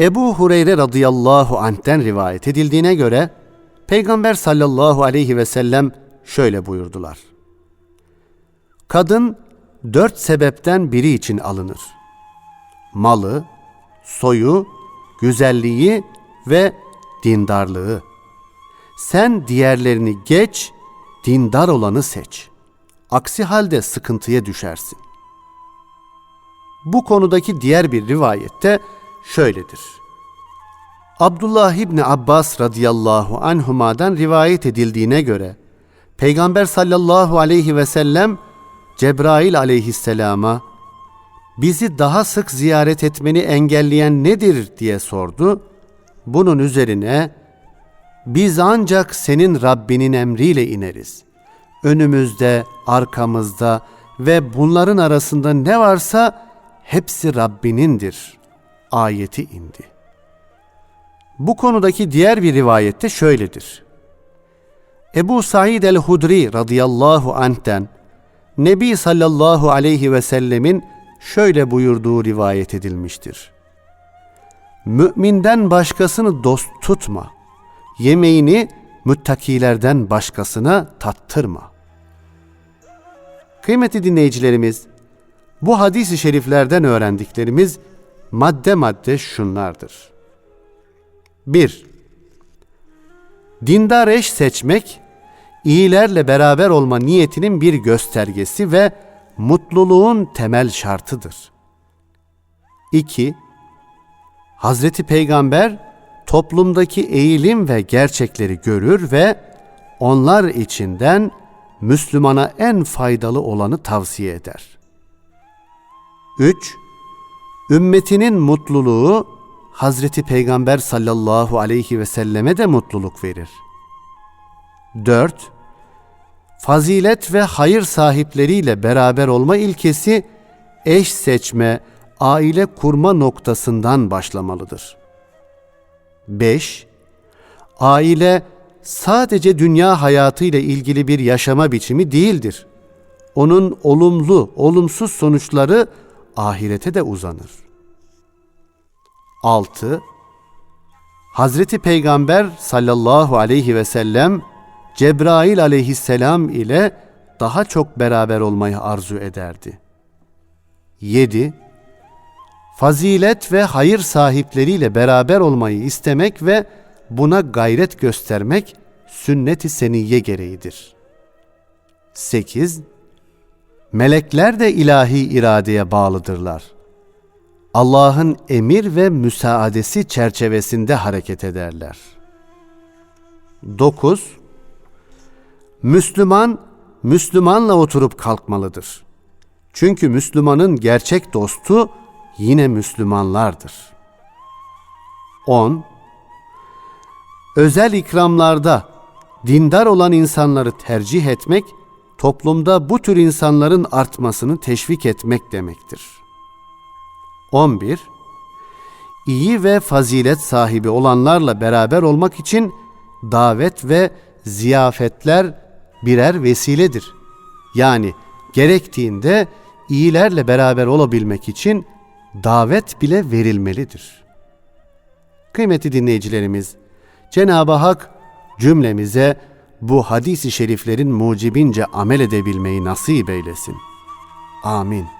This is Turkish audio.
Ebu Hureyre radıyallahu anh'ten rivayet edildiğine göre Peygamber sallallahu aleyhi ve sellem şöyle buyurdular. Kadın dört sebepten biri için alınır. Malı, soyu, güzelliği ve dindarlığı. Sen diğerlerini geç, dindar olanı seç. Aksi halde sıkıntıya düşersin. Bu konudaki diğer bir rivayette şöyledir. Abdullah İbni Abbas radıyallahu anhuma'dan rivayet edildiğine göre Peygamber sallallahu aleyhi ve sellem Cebrail aleyhisselama bizi daha sık ziyaret etmeni engelleyen nedir diye sordu. Bunun üzerine biz ancak senin Rabbinin emriyle ineriz. Önümüzde, arkamızda ve bunların arasında ne varsa hepsi Rabbinindir. Ayeti indi. Bu konudaki diğer bir rivayette şöyledir. Ebu Said el-Hudri radıyallahu anh'ten Nebi sallallahu aleyhi ve sellemin şöyle buyurduğu rivayet edilmiştir. Müminden başkasını dost tutma. Yemeğini müttakilerden başkasına tattırma. Kıymetli dinleyicilerimiz, bu hadis-i şeriflerden öğrendiklerimiz madde madde şunlardır. 1. Dindar eş seçmek, iyilerle beraber olma niyetinin bir göstergesi ve mutluluğun temel şartıdır. 2. Hazreti Peygamber toplumdaki eğilim ve gerçekleri görür ve onlar içinden Müslümana en faydalı olanı tavsiye eder. 3. Ümmetinin mutluluğu Hazreti Peygamber sallallahu aleyhi ve selleme de mutluluk verir. 4. Fazilet ve hayır sahipleriyle beraber olma ilkesi eş seçme, aile kurma noktasından başlamalıdır. 5. Aile sadece dünya hayatı ile ilgili bir yaşama biçimi değildir. Onun olumlu, olumsuz sonuçları ahirete de uzanır. 6. Hazreti Peygamber sallallahu aleyhi ve sellem Cebrail aleyhisselam ile daha çok beraber olmayı arzu ederdi. 7. Fazilet ve hayır sahipleriyle beraber olmayı istemek ve buna gayret göstermek sünnet-i seniyye gereğidir. 8. Melekler de ilahi iradeye bağlıdırlar. Allah'ın emir ve müsaadesi çerçevesinde hareket ederler. 9. Müslüman, Müslümanla oturup kalkmalıdır. Çünkü Müslümanın gerçek dostu yine Müslümanlardır. 10. Özel ikramlarda dindar olan insanları tercih etmek, toplumda bu tür insanların artmasını teşvik etmek demektir. 11. İyi ve fazilet sahibi olanlarla beraber olmak için davet ve ziyafetler birer vesiledir. Yani gerektiğinde iyilerle beraber olabilmek için davet bile verilmelidir. Kıymetli dinleyicilerimiz, Cenab-ı Hak cümlemize bu hadisi şeriflerin mucibince amel edebilmeyi nasip eylesin. Amin.